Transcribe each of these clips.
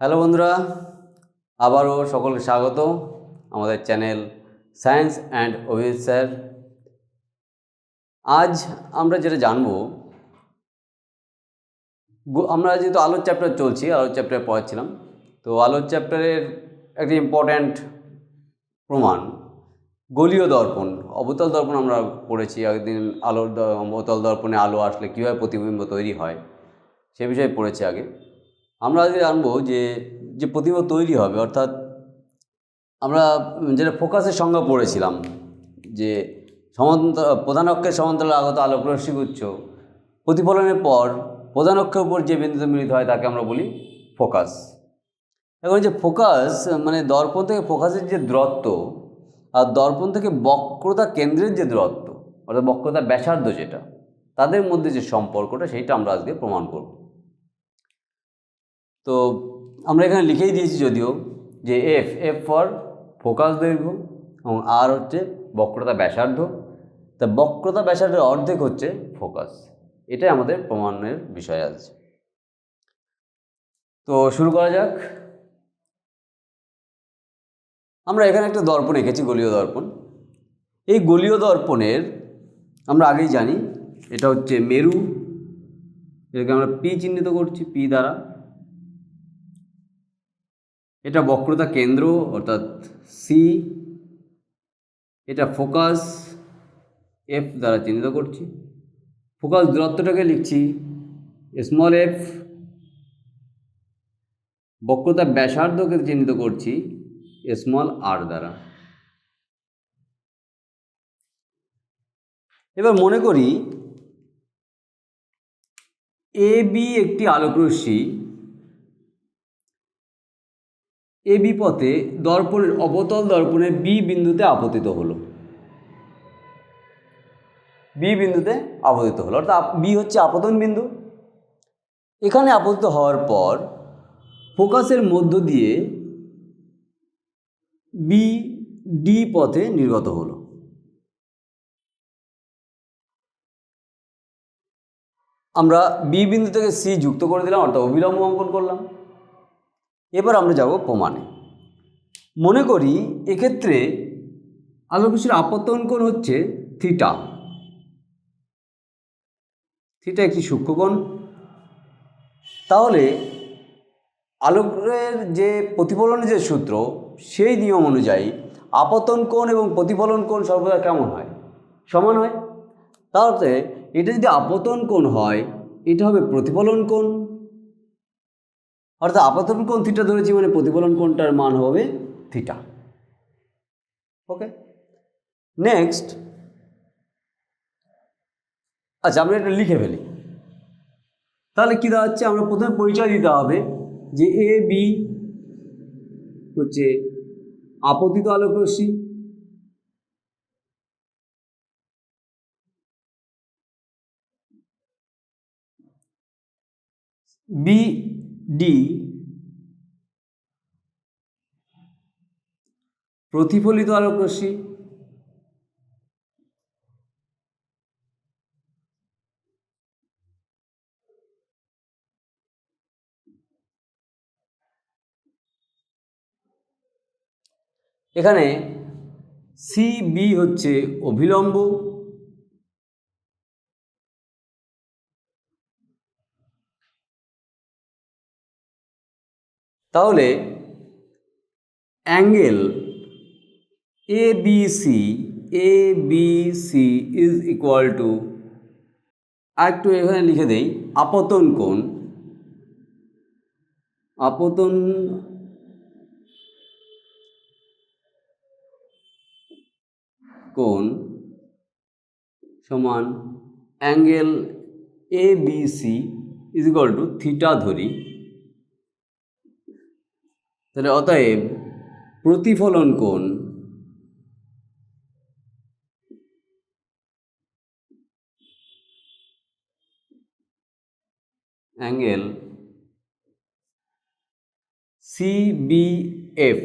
Hello বন্ধুরা, আবারও সকলকে স্বাগত আমাদের channel science and Abhijit sir. আজ আমরা যেটা জানব আমরা যেহেতু আলোর চ্যাপ্টার চলছি, আলোর চ্যাপ্টারে পড়াচ্ছিলাম তো আলোর চ্যাপ্টারের একটি ইম্পর্ট্যান্ট প্রমাণ, গলীয় দর্পণ, অবতল দর্পণ আমরা পড়েছি, একদিন আলোর অবতল দর্পণে আলো আসলে কীভাবে প্রতিবিম্ব তৈরি হয়, সে বিষয়ে পড়েছি আগে। আমরা আজকে জানব যে যে প্রতিবিম্ব তৈরি হবে, অর্থাৎ আমরা যেটা ফোকাসের সংজ্ঞা পড়েছিলাম, যে সমান্তর, প্রধান অক্ষের সমান্তরাল আগত আলোক রশ্মিগুচ্ছ প্রতিফলনের পর প্রধান অক্ষের উপর যে বিন্দুতে মিলিত হয় তাকে আমরা বলি ফোকাস। এখন যে ফোকাস মানে দর্পণ থেকে ফোকাসের যে দূরত্ব, আর দর্পণ থেকে বক্রতা কেন্দ্রের যে দূরত্ব, অর্থাৎ বক্রতা ব্যাসার্ধ যেটা, তাদের মধ্যে যে সম্পর্কটা, সেইটা আমরা আজকে প্রমাণ করব। তো আমরা এখানে লিখেই দিয়েছি যদিও যে এফ এফ ফর ফোকাস দৈর্ঘ্য এবং আর হচ্ছে বক্রতা ব্যাসার্ধ। তা বক্রতা ব্যাসার্ধের অর্ধেক হচ্ছে ফোকাস। এটাই আমাদের প্রমাণের বিষয় আছে। তো শুরু করা যাক। আমরা এখানে একটা দর্পণ এঁকেছি, গলীয় দর্পণ। এই গলীয় দর্পণের আমরা আগেই জানি, এটা হচ্ছে মেরু, এটাকে আমরা পি চিহ্নিত করছি, পি দ্বারা। এটা বক্রতা কেন্দ্র, অর্থাৎ সি এটা ফোকাস এফ দ্বারা চিহ্নিত করছি। ফোকাস দূরত্বটাকে লিখছি স্মল এফ বক্রতা ব্যাসার্ধকে চিহ্নিত করছি স্মল আর দ্বারা। এবার মনে করি এ বি একটি আলোকরশ্মি এ বি পথে দর্পণের, অবতল দর্পণে বি বিন্দুতে আপতিত হলো। বি বিন্দুতে আপতিত হলো। অর্থাৎ বি হচ্ছে আপতন বিন্দু। এখানে আপতিত হওয়ার পর ফোকাসের মধ্য দিয়ে বি ডি পথে নির্গত হলো। আমরা বি বিন্দু থেকে সি যুক্ত করে দিলাম, অর্থাৎ অবিলম্ব অঙ্কন করলাম। এবার আমরা যাব প্রমাণে। মনে করি এক্ষেত্রে আলোকরশ্মির আপতন কোণ হচ্ছে থিটা। থিটা একটি সূক্ষ্মকোণ তাহলে আলোকের যে প্রতিফলনের যে সূত্র, সেই নিয়ম অনুযায়ী আপতন কোণ এবং প্রতিফলন কোণ সর্বদা কেমন হয়? সমান হয়। তাহলে এটা যদি আপতন কোণ হয়, এটা হবে প্রতিফলন কোণ। অর্থাৎ আপাতন কোণ থিটা ধরেছি মানে প্রতিফলন কোণটার মান হবে থিটা ওকে নেক্সট আচ্ছা আমরা এটা লিখে ফেলি। তাহলে কী দাঁড়াচ্ছে আমরা প্রথমে পরিচয় দিতে হবে যে এ বি হচ্ছে আপতিত আলোক রশ্মি বি ডি প্রতিফলিত আলোক রশ্মি এখানে সি বি হচ্ছে অভিলম্ব তাহলে angle A B C, A B C is equal to আর একটু এখানে লিখে দেই, আপতন কোণ আপতন কোণ সমান angle A B C is equal to theta ধরি। তাহলে অতএব প্রতিফলন কোণ angle C B F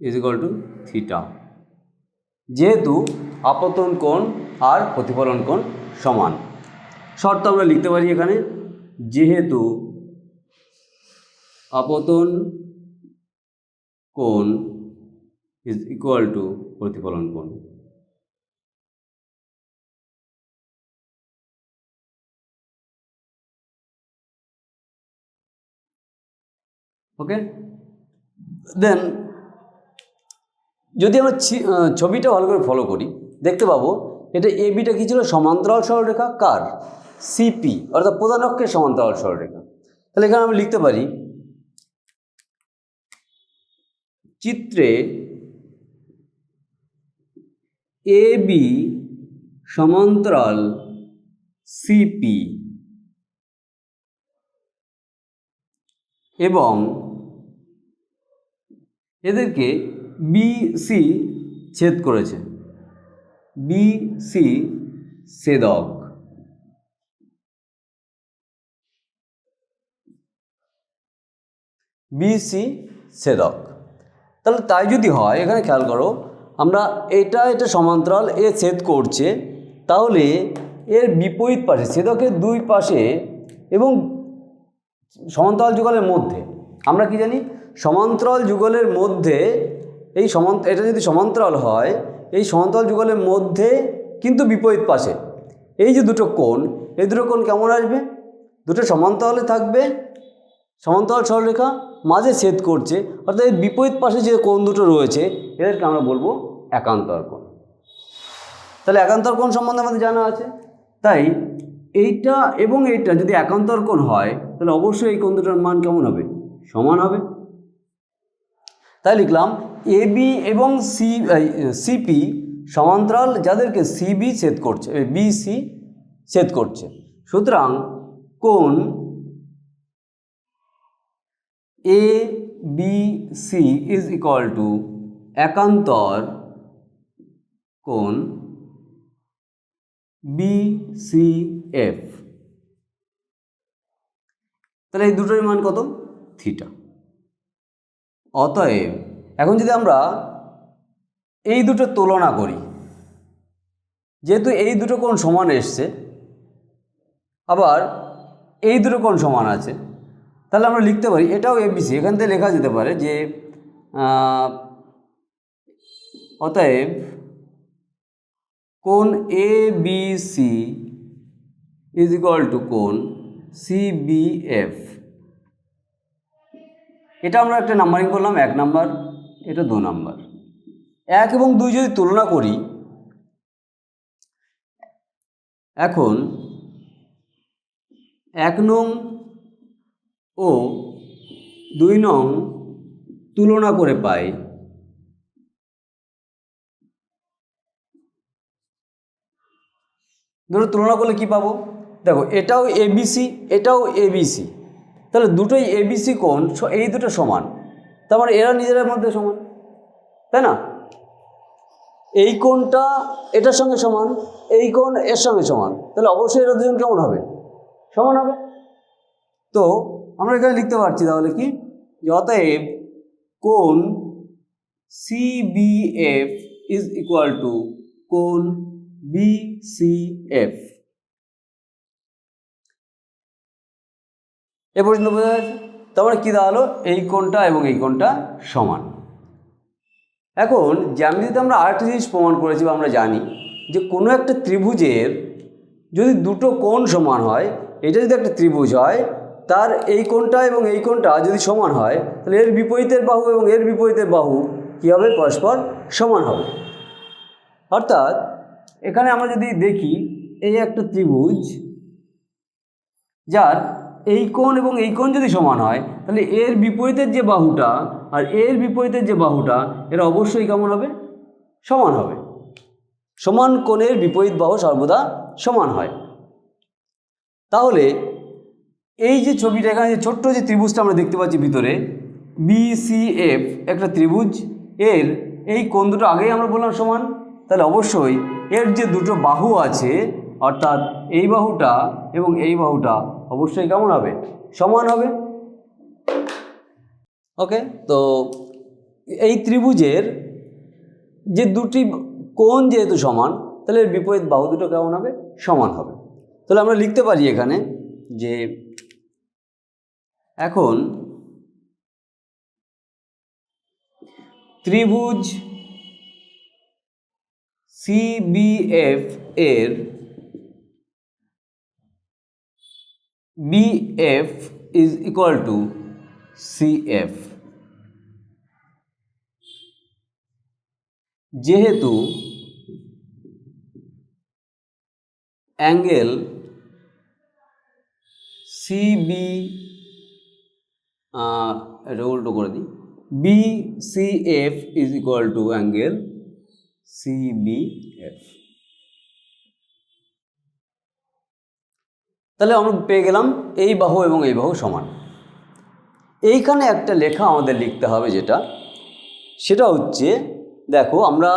is equal to theta যেহেতু আপতন কোণ আর প্রতিফলন কোণ সমান। শর্ত আমরা লিখতে পারি এখানে, যেহেতু আপতন কোণ ইজ ইকুয়াল টু প্রতিফলন কোণ। ওকে দেন যদি আমরা ছবিটা ভালো করে ফলো করি, দেখতে পাবো, এটা এ বিটা কী ছিল? সমান্তরাল সরলরেখা, কার? সিপি অর্থাৎ প্রধান অক্ষের সমান্তরাল সরলরেখা। তাহলে এখানে আমি লিখতে পারি চিত্রে এ বি সমান্তরাল সিপি এবং এদেরকে বিসি ছেদ করেছে। বিসি ছেদক। বিসি ছেদক। তাহলে তাই যদি হয়, এখানে খেয়াল করো, আমরা এটা এটা সমান্তরাল এ ছেদ করছে, তাহলে এর বিপরীত পাশে, ছেদকের দুই পাশে এবং সমান্তরাল যুগলের মধ্যে, আমরা কি জানি? সমান্তরাল যুগলের মধ্যে এই সমান্ত এটা যদি সমান্তরাল হয়, এই সমান্তরাল যুগলের মধ্যে কিন্তু বিপরীত পাশে। এই যে দুটো কোণ, এই দুটো কোণ কেমন আসবে? দুটো সমান্তরালে থাকবে সমান্তরাল সরলরেখা মাঝে ছেদ করছে, অর্থাৎ এর বিপরীত পাশে যে কোণ দুটো রয়েছে, এদেরকে আমরা বলব একান্তর কোণ। তাহলে একান্তর কোণ সম্বন্ধে আমাদের জানা আছে। তাই এইটা এবং এইটা যদি একান্তর কোণ হয়, তাহলে অবশ্যই এই কোণ দুটোর মান কেমন হবে? সমান হবে। তাই লিখলাম এ বি এবং সি সিপি সমান্তরাল যাদেরকে সিবি ছেদ করছে বিসি ছেদ করছে। সুতরাং কোণ A B C is equal to একান্তর কোণ বি সি এফ তাহলে এই দুটোর মান কত? থিটা। অতএব, এখন যদি আমরা এই দুটো তুলনা করি, যেহেতু এই দুটো কোণ সমান এসছে, আবার এই দুটো কোণ সমান আছে তাহলে আমরা লিখতে পারি, এটাও এবিসি এখান থেকে লেখা যেতে পারে যে অতএব কোন A B C is equal to কোন সি বি এফ এটা আমরা একটা নাম্বারিং করলাম, এক নাম্বার এটা দু নাম্বার এক এবং দুই যদি তুলনা করি, এখন এক নং ও দুই নং তুলনা করে পাই দুটো তুলনা করলে কি পাবো? দেখো, এটাও এবিসি এটাও এবিসি তাহলে দুটোই এবিসি স- এই দুটো সমান। তার মানে এরা নিজেদের মধ্যে সমান, তাই না? এই কোণটা এটার সঙ্গে সমান, এই কোণ এর সঙ্গে সমান। তাহলে অবশ্যই এরা দুজন কেমন হবে? সমান হবে। তো আমরা এখানে লিখতে পারছি তাহলে কি? অতএব কোণ সিবিএফ ইজ ইকুয়াল টু কোণ বিসিএফ এ পর্যন্ত বোঝা যাচ্ছে? তারপরে কী দাঁড়াল? এই কোণটা এবং এই কোণটা সমান। এখন জ্যামিতিতে আমরা আরেকটা জিনিস প্রমাণ করেছি বা আমরা জানি যে কোনো একটা ত্রিভুজের যদি দুটো কোণ সমান হয়, এটা যদি একটা ত্রিভুজ হয় তার এই কোণটা এবং এই কোণটা যদি সমান হয়, তাহলে এর বিপরীতের বাহু এবং এর বিপরীতের বাহু কী হবে? পরস্পর সমান হবে। অর্থাৎ, এখানে আমরা যদি দেখি, এই একটা ত্রিভুজ, যার এই কোণ এবং এই কোণ যদি সমান হয়, তাহলে এর বিপরীতের যে বাহুটা আর এর বিপরীতের যে বাহুটা, এরা অবশ্যই কেমন হবে? সমান হবে। সমান কোণের বিপরীত বাহু সর্বদা সমান হয়। তাহলে এই যে ছবিটা এখানে, যে ছোট্ট যে ত্রিভুজটা আমরা দেখতে পাচ্ছি ভিতরে বিসিএফ একটা ত্রিভুজ, এর এই কোণ দুটো আগেই আমরা বললাম সমান, তাহলে অবশ্যই এর যে দুটো বাহু আছে, অর্থাৎ এই বাহুটা এবং এই বাহুটা অবশ্যই কেমন হবে? সমান হবে। ওকে তো এই ত্রিভুজের যে দুটি কোণ যেহেতু সমান, তাহলে বিপরীত বাহু দুটো কেমন হবে? সমান হবে। তাহলে আমরা লিখতে পারি এখানে যে এখন ত্রিভুজ সিবিএফ এর BF is equal to CF যেহেতু অ্যাঙ্গেল সিবি এটা উল্টো করে দিই। B C F is equal to angle CBF তাহলে আমরা পেয়ে গেলাম এই বাহু এবং এই বাহু সমান। এইখানে একটা লেখা আমাদের লিখতে হবে যেটা, সেটা হচ্ছে, দেখো, আমরা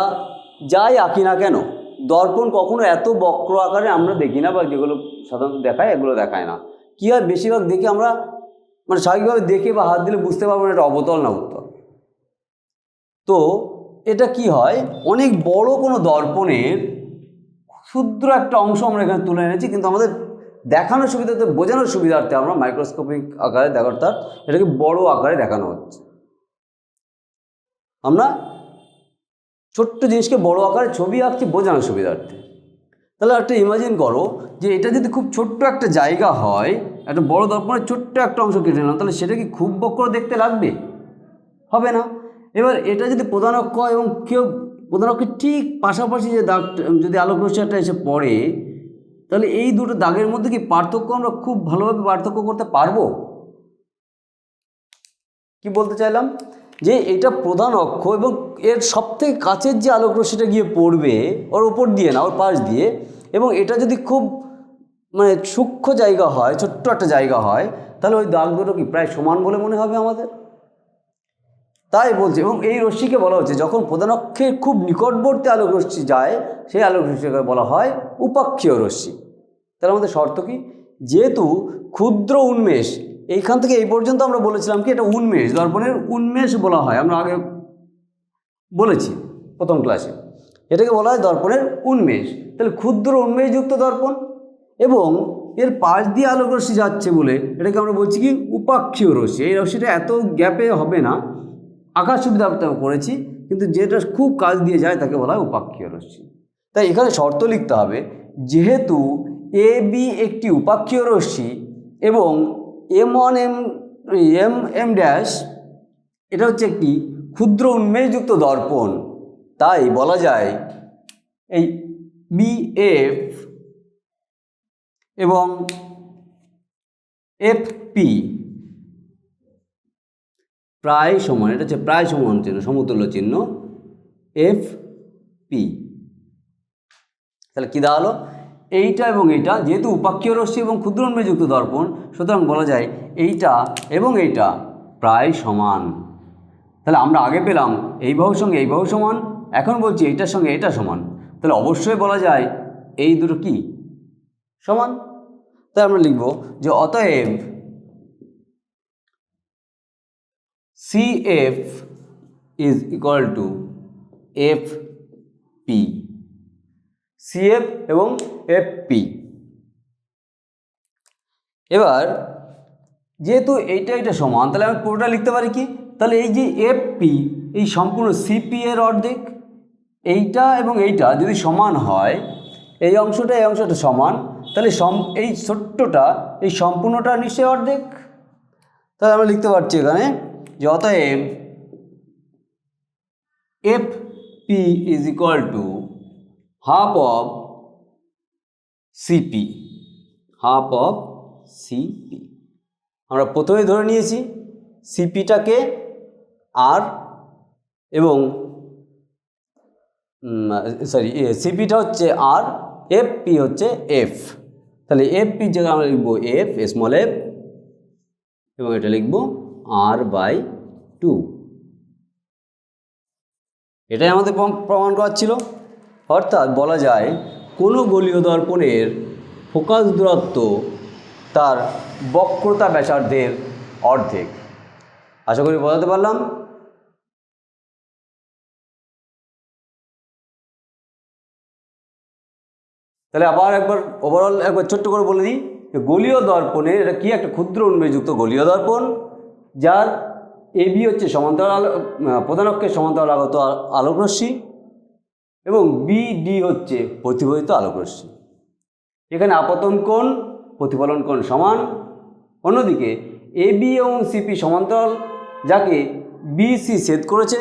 যাই আঁকি না কেন, দর্পণ কখনো এত বক্র আকারে আমরা দেখি না বা যেগুলো সাধারণত দেখায়, এগুলো দেখায় না। কী হয় বেশিরভাগ দেখি আমরা মানে স্বাভাবিকভাবে দেখে বা হাত দিলে বুঝতে পারব এটা অবতল না উত্তল। তো এটা কি হয়? অনেক বড় কোনো দর্পণের ক্ষুদ্র একটা অংশ আমরা এখানে তুলে এনেছি, কিন্তু আমাদের দেখানোর সুবিধাতে বোঝানোর সুবিধার্থে আমরা মাইক্রোস্কোপিক আকারে দেখার, তার এটাকে বড় আকারে দেখানো হচ্ছে। আমরা ছোট্ট জিনিসকে বড় আকারে ছবি আঁকছি বোঝানোর সুবিধার্থে। তাহলে একটা ইমাজিন করো যে এটা যদি খুব ছোট্ট একটা জায়গা হয় একটা বড় দর্পণের ছোট্ট একটা অংশ কেটে নিলাম, তাহলে সেটা কি খুব বক্র দেখতে লাগবে? হবে না। এবার এটা যদি প্রধান অক্ষ এবং কেউ প্রধান অক্ষের ঠিক পাশাপাশি যে দাগ, যদি আলোক রশ্মিটা এসে পড়ে, তাহলে এই দুটো দাগের মধ্যে কি পার্থক্য আমরা খুব ভালোভাবে পার্থক্য করতে পারব? কি বলতে চাইলাম? যে এটা প্রধান অক্ষ এবং এর সবথেকে কাছের যে আলোক রশ্মিটা গিয়ে পড়বে, ওর ওপর দিয়ে না, ওর পাশ দিয়ে, এবং এটা যদি খুব মানে সূক্ষ্ম জায়গা হয়, ছোট্ট একটা জায়গা হয়, তাহলে ওই দাগ দুটো কি প্রায় সমান বলে মনে হবে আমাদের? তাই বলছে, এবং এই রশ্মিকে বলা হচ্ছে, যখন প্রধান অক্ষের খুব নিকটবর্তী আলোক রশ্মি যায়, সেই আলোক রশ্মিকে বলা হয় উপাক্ষীয় রশ্মি। তাহলে আমাদের শর্ত কি? যেহেতু ক্ষুদ্র উন্মেষ, এইখান থেকে এই পর্যন্ত আমরা বলেছিলাম কি, এটা উন্মেষ দর্পণের উন্মেষ বলা হয়, আমরা আগে বলেছি প্রথম ক্লাসে। এটাকে বলা হয় দর্পণের উন্মেষ। তাহলে ক্ষুদ্র উন্মেষযুক্ত দর্পণ? এবং এর পাশ দিয়ে আলোক রশ্মি যাচ্ছে বলে এটাকে আমরা বলছি কি উপাক্ষীয় রশ্মি। এই রশ্মিটা এত গ্যাপে হবে না। আকাশ সুবিধা করেছি, কিন্তু যেটা খুব কাজ দিয়ে যায় তাকে বলা হয় উপাক্ষীয় রশ্মি। তাই এখানে শর্ত লিখতে হবে, যেহেতু এ বি একটি উপাক্ষীয় রশ্মি এবং M one, M M M dash, এটা হচ্ছে একটি ক্ষুদ্র উন্মেষযুক্ত দর্পণ। তাই বলা যায় এই বি এফ এবং এফ পি প্রায় সমান, এটা হচ্ছে প্রায় সমান চিহ্ন, সমতুল্য চিহ্ন এফ পি তাহলে কী দাঁড়াল এইটা এবং এইটা যেহেতু উপাক্ষীয় রশ্মি এবং ক্ষুদ্র উন্মেযুক্ত দর্পণ, সুতরাং বলা যায় এইটা এবং এইটা প্রায় সমান। তাহলে আমরা আগে পেলাম এই বাহুর সঙ্গে এই বাহু সমান, এখন বলছি এইটার সঙ্গে এটা সমান। তাহলে অবশ্যই বলা যায় এই দুটো কি? সমান। তাই আমরা লিখব যে অতএব C F is equal to F P CF এবং এফ পি এবার যেহেতু এইটা এটা সমান, তাহলে আমি পুরোটা লিখতে পারি কি? তাহলে এই যে এফ পি এই সম্পূর্ণ সিপি এর অর্ধেক, এইটা এবং এইটা যদি সমান হয়, এই অংশটা এই অংশটা সমান তাহলে সম, এই ছোট্টটা, এই সম্পূর্ণটা নিশ্চয়ই অর্ধেক? তাহলে আমরা লিখতে পারছি এখানে যে অতএব F P is equal to half of CP half of CP আমরা প্রথমে ধরে নিয়েছি সিপিটাকে আর এবং সরি সিপিটা হচ্ছে আর এফ পি হচ্ছে এফ তাহলে এফ পির জায়গায় আমরা লিখব এফ স্মল এফ এবং এটা লিখব আর বাই টু এটাই আমাদের প্রমাণ করার ছিল। অর্থাৎ বলা যায়, কোনো গলীয় দর্পণের ফোকাস দূরত্ব তার বক্রতা ব্যাসার্ধের অর্ধেক। আশা করি বোঝাতে পারলাম। তাহলে আবার একবার ওভারঅল একবার ছোট্ট করে বলে দিই গলীয় দর্পণের এটা কি একটা ক্ষুদ্র উন্মেষযুক্ত গলীয় দর্পণ? যার এ বি হচ্ছে সমান্তরাল আলো প্রধান অক্ষের সমান্তরাল আগত আলোকরশ্মি এবং বি ডি হচ্ছে প্রতিফলিত আলোকরশ্মি। এখানে আপতন কোণ, প্রতিফলন কোণ সমান। অন্যদিকে এ বি এবং সিপি সমান্তরাল, যাকে বিসি ছেদ করেছে।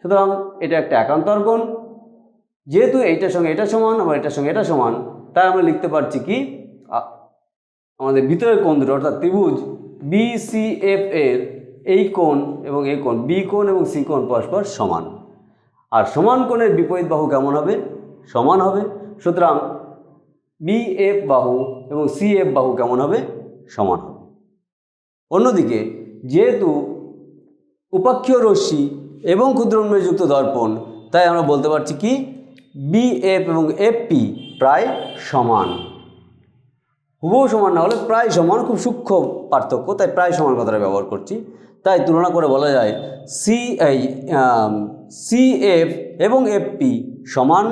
সুতরাং এটা একটা একান্তর কোণ। যেহেতু এইটার সঙ্গে এটা সমান, আবার এটার সঙ্গে এটা সমান, তাই আমরা লিখতে পারছি কি? আমাদের ভিতরের কোণ দুটো, অর্থাৎ ত্রিভুজ বিসিএফ এর এই কোণ এবং এই কোণ বি কোণ এবং সি কোণ পরস্পর সমান। আর সমান কোণের বিপরীত বাহু কেমন হবে? সমান হবে। সুতরাং বিএফ বাহু এবং সিএফ বাহু কেমন হবে? সমান হবে। অন্যদিকে, যেহেতু উপাক্ষীয় রশ্মি এবং ক্ষুদ্র ক্ষুদ্রন্মযুক্ত দর্পণ, তাই আমরা বলতে পারছি কি? বিএফ এবং এফপি প্রায় সমান। হুবহু সমান না হলে প্রায় সমান, খুব সূক্ষ্ম পার্থক্য, তাই প্রায় সমান কথাটা ব্যবহার করছি। তাই তুলনা করে বলা যায় সি এই সিএফ এবং এফপি সমান,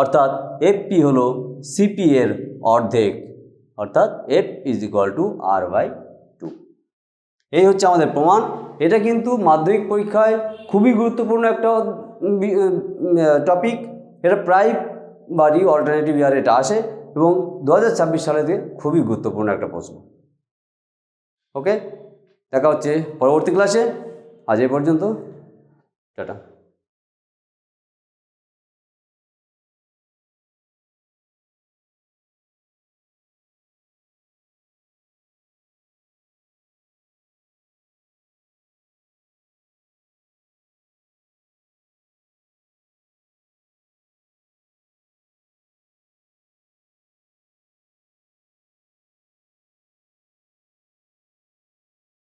অর্থাৎ এফপি হলো সিপি এর অর্ধেক, অর্থাৎ F is equal to R by two এই হচ্ছে আমাদের প্রমাণ। এটা কিন্তু মাধ্যমিক পরীক্ষায় খুবই গুরুত্বপূর্ণ একটা টপিক এটা প্রায় বারই অল্টারনেটিভ ইয়ার এটা আসে এবং দু হাজার ছাব্বিশ সালেতে খুবই গুরুত্বপূর্ণ একটা প্রশ্ন। ওকে দেখা হচ্ছে পরবর্তী ক্লাসে আজ এই পর্যন্ত। টাটা।